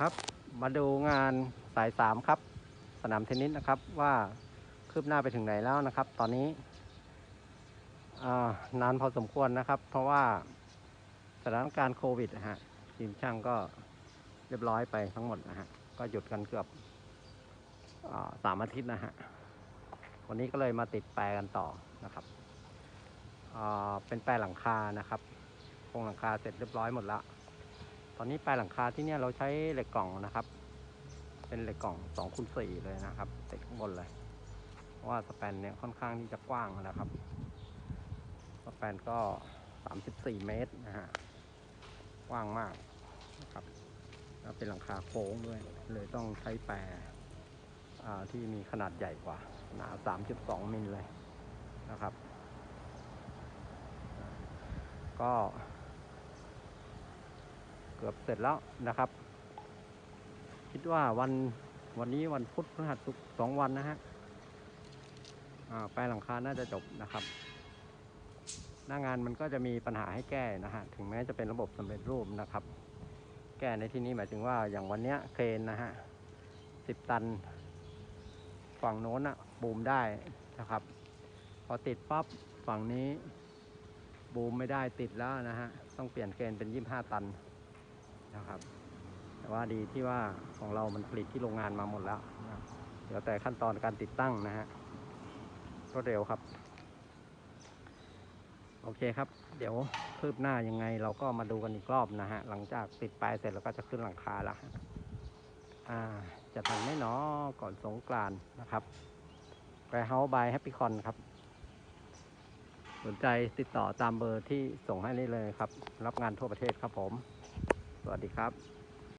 ครับ มาดูงานสายสามครับ สนามเทนนิสนะครับว่าคืบหน้าไปถึงไหนแล้วนะครับ ตอนนี้านานพอสมควรนะครับ เพราะว่าสถานการณ์โควิดนะฮะทีมช่างก็เรียบร้อยไปทั้งหมดนะฮะก็หยุดกันเกือบอสามอาทิตย์นะฮะวันนี้ก็เลยมาติดแปรกันต่อนะครับเป็นแปรหลังคานะครับโครงหลังคาเสร็จเรียบร้อยหมดแล้ว ตอนนี้แปลหลังคาที่เนี่ยเราใช้เหล็กกล่องนะครับ เป็นเหล็กกล่อง2คูณ4เลยนะครับติดข้างบนเลยเพราะว่าสแปนเนี่ยค่อนข้างที่จะกว้างนะครับ สแปนก็34เมตรนะฮะกว้างมากนะครับแล้วเป็นหลังคาโค้งด้วย เลยต้องใช้แปรที่มีขนาดใหญ่กว่าหนา3.2มิลเลยนะครับ ก็ เกือบเสร็จแล้วนะครับ คิดว่าวันวันนี้วันพุธพฤหัสศุกร์สองวันนะฮะอ่าแปลหลังคาน่าจะจบนะครับ หน้างานมันก็จะมีปัญหาให้แก้นะฮะถึงแม้จะเป็นระบบสำเร็จรูปนะครับ แก้ในที่นี้หมายถึงว่าอย่างวันเนี้ยเครนนะฮะสิบตัน ฝั่งโน้นอะบูมได้นะครับ พอติดปั๊บฝั่งนี้บูมไม่ได้ติดแล้วนะฮะ ต้องเปลี่ยนเครนเป็นยี่ห้าตัน นะครับ แต่ว่าดีที่ว่าของเรามันผลิตที่โรงงานมาหมดแล้วนะเดี๋ยวแต่ขั้นตอนการติดตั้งนะฮะรวดเร็วครับ โอเคครับ เดี๋ยวคืบหน้ายังไงเราก็มาดูกันอีกรอบนะฮะ หลังจากติดปลายเสร็จแล้วก็จะขึ้นหลังคาละอ่า จะทันไหมเนาะก่อนสงกรานนะครับแกรเฮาส์บายแฮปปี้คอนครับ สนใจติดต่อตามเบอร์ที่ส่งให้นี่เลยครับ รับงานทั่วประเทศครับผม สวัสดีครับ